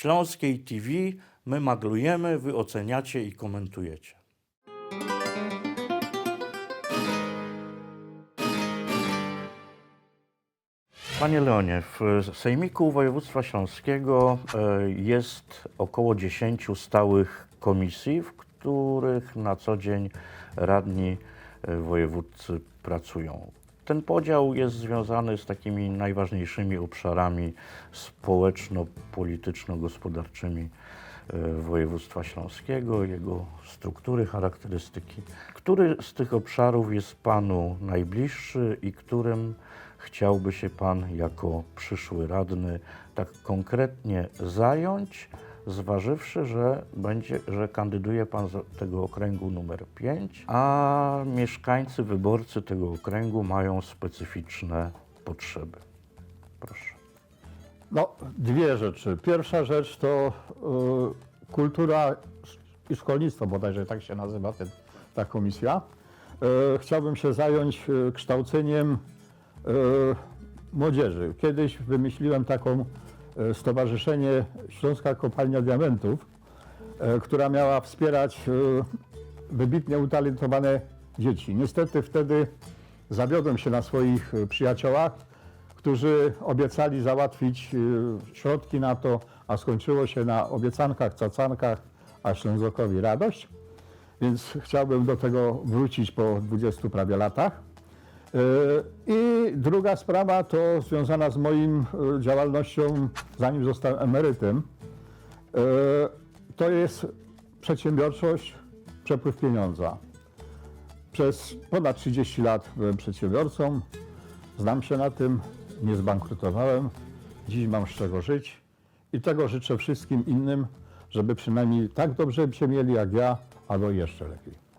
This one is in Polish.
Śląskiej TV my maglujemy, wy oceniacie i komentujecie. Panie Leonie, w Sejmiku Województwa Śląskiego e, jest około 10 stałych komisji, w których na co dzień radni e, wojewódcy pracują. Ten podział jest związany z takimi najważniejszymi obszarami społeczno-polityczno-gospodarczymi e, województwa śląskiego, jego struktury, charakterystyki. Który z tych obszarów jest Panu najbliższy i którym chciałby się Pan jako przyszły radny tak konkretnie zająć, zważywszy, że, będzie, że kandyduje Pan z tego okręgu numer 5, a mieszkańcy, wyborcy tego okręgu mają specyficzne potrzeby. Proszę. No, dwie rzeczy. Pierwsza rzecz to y, kultura i szkolnictwo, bodajże tak się nazywa ten, ta komisja. Y, chciałbym się zająć y, kształceniem y, młodzieży. Kiedyś wymyśliłem taką stowarzyszenie Śląska Kopalnia Diamentów, y, która miała wspierać y, wybitnie utalentowane dzieci. Niestety wtedy zawiodłem się na swoich przyjaciołach, którzy obiecali załatwić środki na to, a skończyło się na obiecankach, cacankach, a Ślązokowi radość. Więc chciałbym do tego wrócić po 20 prawie latach. Y, I druga sprawa to związana z moim y, działalnością, zanim zostałem emerytem. Y, To jest przedsiębiorczość, przepływ pieniądza. Przez ponad 30 lat byłem przedsiębiorcą, znam się na tym, nie zbankrutowałem, dziś mam z czego żyć i tego życzę wszystkim innym, żeby przynajmniej tak dobrze się mieli jak ja, albo jeszcze lepiej.